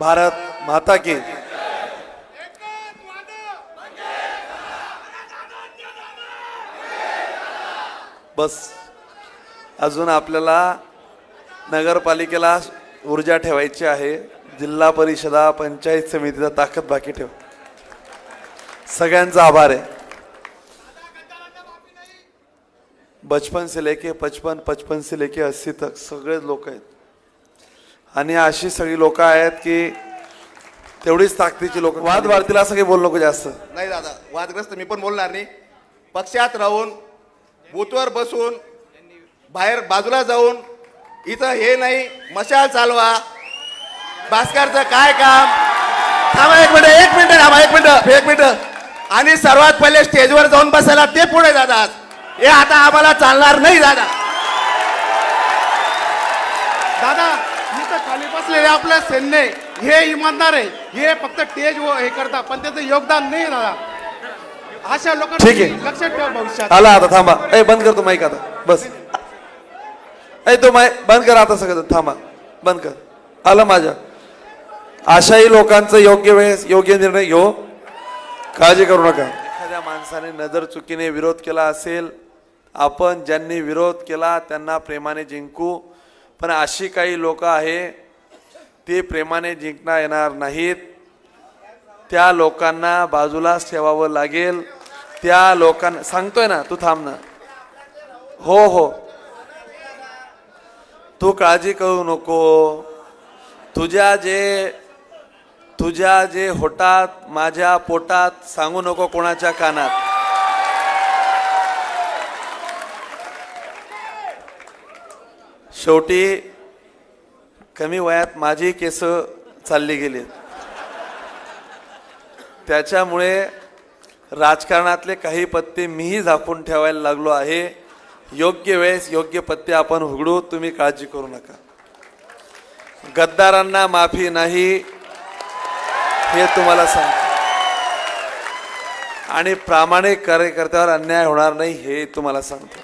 भारत माता की। बस अजून आपल्याला नगरपालिकेला ऊर्जा ठेवायची आहे. जिल्हा परिषदा पंचायत समितीचा ताकद बाकी ठेव. सगळ्यांचा आभार आहे. बचपन से लेके पचपन पचपन से लेके अस्सी तक सगळे लोक आहेत. आणि अशी सगळी लोक आहेत की तेवढीच ताकदीची लोक. वाद वाढतील असं काही बोलू नको जास्त. नाही दादा वादग्रस्त मी पण बोलणार नाही. पक्षात राहून बूथवर बसून बाहेर बाजूला जाऊन इथं हे नाही मशाल चालवा. भास्करचं काय काम? थांबा एक मिनिट एक मिनिट थांबा एक मिनिट एक मिनिट. आणि सर्वात पहिले स्टेजवर जाऊन बसायला ते पुढे जातात. हे आता आम्हाला चालणार नाही दादा. दादा इथं खाली बसलेले आपलं सैन्य. हे इमानदार आहे हे फक्त टेज व हे करतात पण त्याचं योगदान नाही दादा अशा लोकांना ठीक आहे. लक्षात ठेवा भविष्यात. आला आता थांबा. ए बंद कर तो माईक आता. बस. ए तो माय बंद कर आता सगळं. थांबा. बंद कर. आलं माझ्या. अशाही लोकांचं योग्य वेळेस योग्य निर्णय घेऊ. काळजी करू नका. एखाद्या माणसाने नजर चुकीने विरोध केला असेल आपण ज्यांनी विरोध केला त्यांना प्रेमाने जिंकू. पण अशी काही लोक आहे ते प्रेमाने जिंकता येणार नाहीत. त्या लोकांना बाजूलाच ठेवावं लागेल. त्या लोकांना सांगतोय ना तू थांब ना. हो हो. तू काळजी करू नको. तुझ्या जे तुझ्या जे होटात माझ्या पोटात सांगू नको कोणाच्या कानात. शेवटी कमी वयात माझी केस चालली गेली. त्याच्यामुळे राजकारणातले काही पत्ते मीही झाकून ठेवायला लागलो आहे. योग्य वेळेस योग्य पत्ते आपण उघडू तुम्ही काळजी करू नका. गद्दारांना माफी नाही हे तुम्हाला सांगतो. आणि प्रामाणिक कार्यकर्त्यावर अन्याय होणार नाही हे तुम्हाला सांगतो.